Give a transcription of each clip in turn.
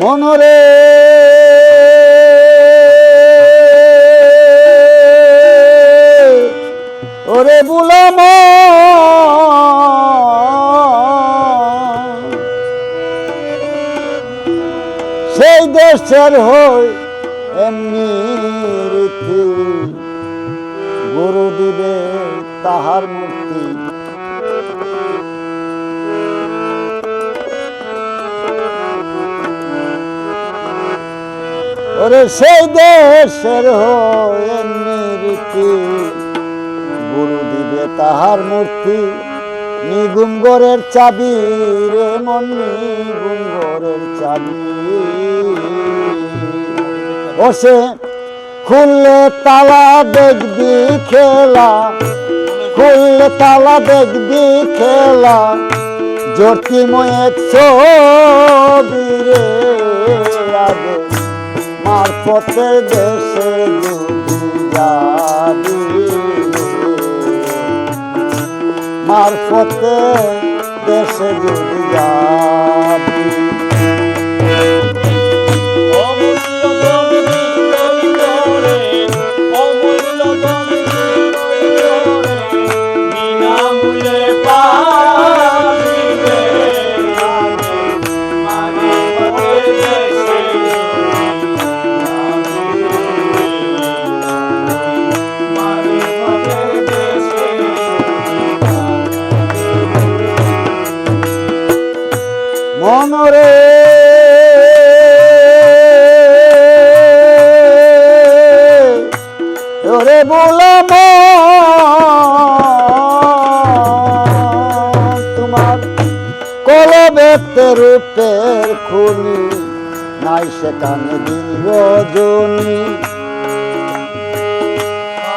মনরে। ওরে বুলাম সেই দেশের হই এমনি গুরু দিবে তাহার মূর্তি ওরে সেই দেশের গুরু দিবে তাহার মূর্তি, নিগুম গড়ের চাবি রে মন, নিগুম গড়ের চাবি। ও সে খুললে তালা দেখবি খেলা, খুললে তালা দেখবি খেলা, জ্যোতিময় এক ছবি রে আগে মারফতের দেশে মার মারফতে দেশে যদি যাবি মনরে ওরে বলম তোমার কলবেতে রূপের খুনি, নাই সেখানে দিন রজনী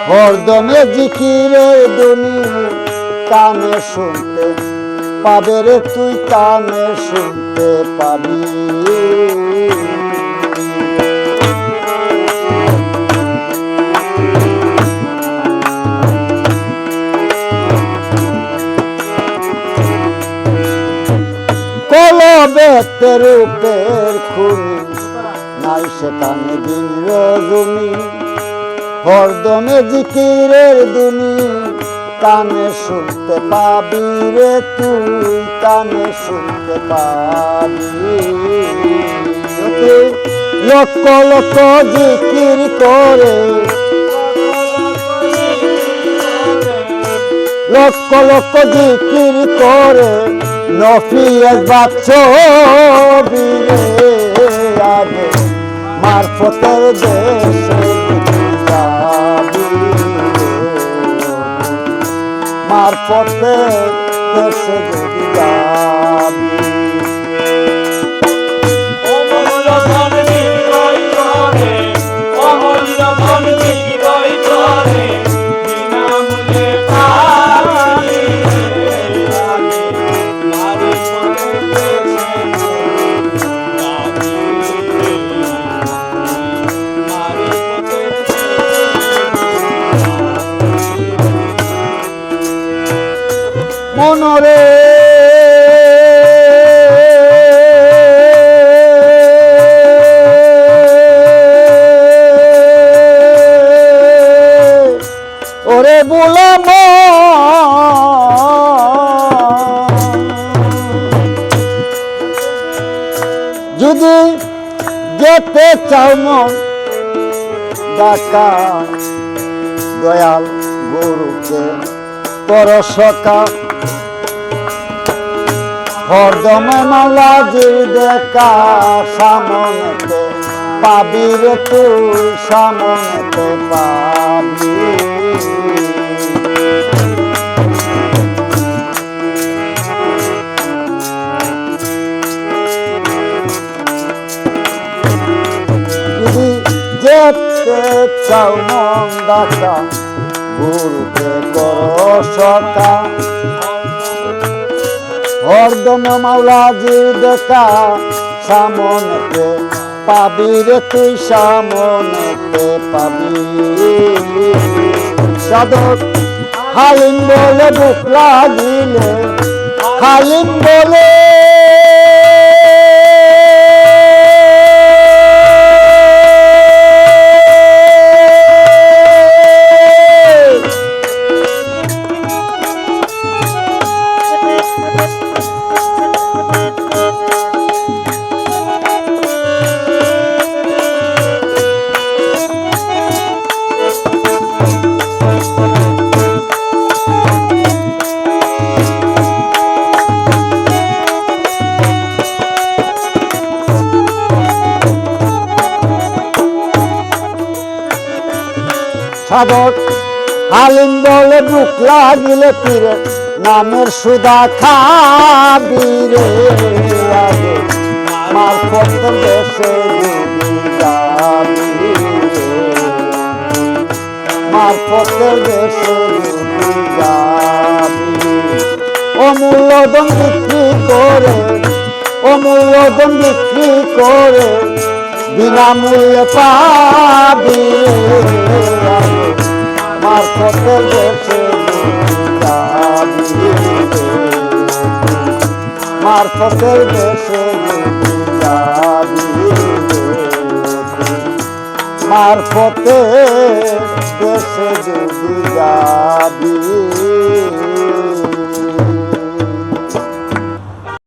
হরদমে জিকিরে দুনি কানে শুনতে পাবে রে তুই কানে শুনতে পাবি। কলবেতে রূপের খুনি, নাই সেখানে দিন রজনী। হরদমে জিকিরের দুনি। কানে শুনতে পাবি রে, তুই কানে শুনতে পাবি। লক্ষ লক্ষ জিকির করে লক্ষ লক্ষ জিকির করে, নফিয়াজ বাচ্চ আগে মারফতের দেশে মারফতে দেশে যদি মনরে ওরে বলাম যদি যেতে চাও মন ডাকা দয়াল গুরুকে পরশকা হরদমে মালাজির দেখা সামনেতে পাবি রে তুই সামনেতে পাবি। যেতে চাও মন ডাকা গুরুকে করো সকা হরদম মাওলাজি দেখা, সামনেতে পাবি রে তুই, সামনেতে পাবি। সাধক হালিম বলে বুক লাগিলে, হালিম বলে সাধক হালিম বলে বুক লাগিলে পীরে নামের সুদা খাবি রে আগে। দেশে। মারফতের দেশে যদি যাবি অমূল্যদন বিক্রি করে অমূল্যদন বিক্রি করে, বিনামূল্যে পাবি মারফতের দেশে মারফতে দেশে যদি যাবি